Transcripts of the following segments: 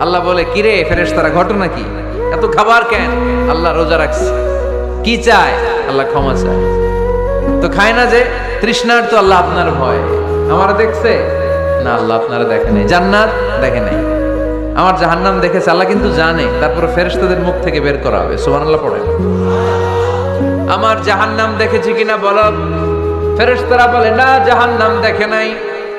আল্লাহ বলে, কিরে ফেরেশতারা, ঘটনা কি? এত খাবার কেন? আল্লাহ রোজা রাখছে। কি চায়? আল্লাহ ক্ষমা চায়। তো খায় না যে, তৃষ্ণার তো আল্লাহ আপনার ভয়। আমার দেখছে? না, আল্লাহ আপনারা দেখে নাই। জান্নাত দেখে নাই। আমার জাহান্নাম দেখেছে, আল্লাহ কিন্তু জানে। তারপরে ফেরেশতাদের মুখ থেকে বের করা হবে। সুবহানাল্লাহ পড়ে। আমার জাহান্নাম দেখেছি কিনা বলো? ফেরেশতারা বলে, না, জাহান্নাম দেখে নাই।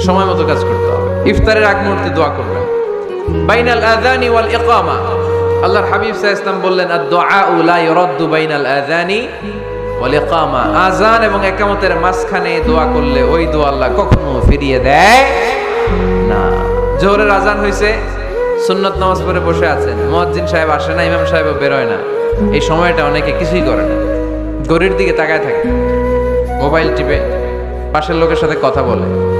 সময় মতো কাজ করতে হবে। ইফতারের আগ মুহূর্তে দোয়া করবেন। বাইনাল আযানি ওয়াল ইকামা। আল্লাহর হাবিব আলাইহি ওয়াসাল্লাম বললেন, আদ-দুআ লা ইউরাদ্দু বাইনাল আযানি ওয়াল ইকামা। আযান এবং ইকামতের মাঝখানে দোয়া করলে ওই দোয়া আল্লাহ কখনো ফিরিয়ে দেয় না। জোহরের আজান হয়েছে সুন্নত নামাজ পড়ে বসে আছেন। মুয়াজ্জিন সাহেব আসে না, ইমাম সাহেবও বেরোয় না। এই সময়টা অনেকে কিছুই করে না। গড়ির দিকে তাকায় থাকে। মোবাইল টিপে পাশের লোকের সাথে কথা বলে।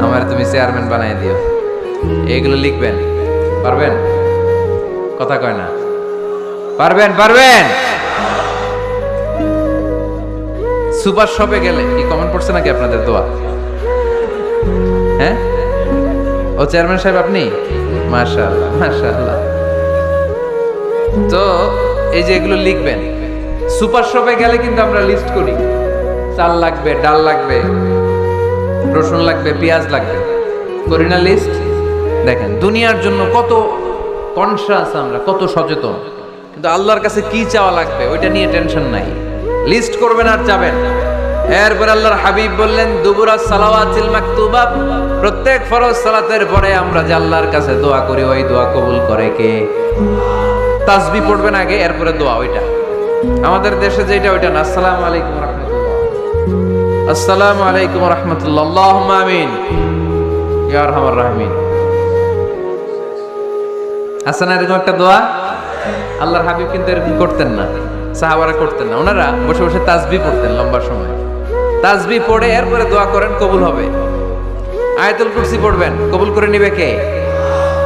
আমার তুমি চেয়ারম্যান বানাই দিও। এগুলো লিখবেন। পারবেন? কথা কয় না। পারবেন পারবেন? সুপার শপে গেলে কি কমেন্ট পড়ছে নাকি আপনাদের দোয়া? হ্যাঁ? ও চেয়ারম্যান সাহেব আপনি? মাশাআল্লাহ মাশাআল্লাহ। তো এই যে এগুলো লিখবেন। সুপার শপে গেলে কিন্তু আমরা লিস্ট করি। চাল লাগবে, ডাল লাগবে। রসুন লাগবে, পেঁয়াজ লাগবে। করি না লিস্ট দেখেন, দুনিয়ার জন্য কত কনসাস আমরা, কত সচেতন। কিন্তু আল্লাহর কাছে কি চাওয়া লাগবে, ওইটা নিয়ে টেনশন নাই। লিস্ট করবেন আর যাবেন। এরপর আল্লাহর হাবিব বললেন, দুবুরা সালাওয়াতিল মাকতুবা। প্রত্যেক ফরজ সালাতের পরে আমরা যে আল্লাহর কাছে দোয়া করি, ওই দোয়া কবুল করে কে? তাসবি পড়বেন আগে, এরপরে দোয়া, ওইটা। আমাদের দেশে যেটা, ওইটা না। আসসালামু আলাইকুম আসসালামু আলাইকুম রহমতুল্লাহ। আল্লাহুম্মা আমিন। ইয়া আরহামার রাহিমিন। আছে এরকম একটা দোয়া? আল্লাহর হাবিব কিন্তু এরকম করতেন না। সাহাবারা করতেন না। ওনারা বসে বসে তাসবি পড়তেন লম্বা সময়। তাসবি পড়ে এরপরে দোয়া করেন, কবুল হবে। আয়াতুল কুরসি পড়বেন। কবুল করে নিবে কে?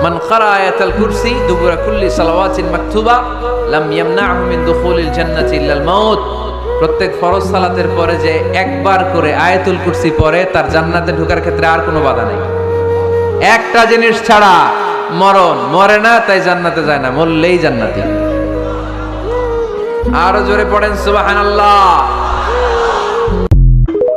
মান খারা আয়াতুল কুরসি দুবুরা কুল্লি সালাওয়াতিন মাকতুবা, লাম ইয়ামনাহু মিন দুখুলিল জান্নাতি ইল্লাল মাউত। প্রত্যেক ফরজ সালাতের পরে যে একবার করে আয়াতুল কুরসি পরে তার জান্নাতে ঢোকার ক্ষেত্রে আর কোনো বাধা নেই। একটা জিনিস ছাড়া মরণ মরে না, তাই জান্নাতে যায় না, মরলেই জান্নাতি। আরও জোরে পড়েন, সুবহানাল্লাহ।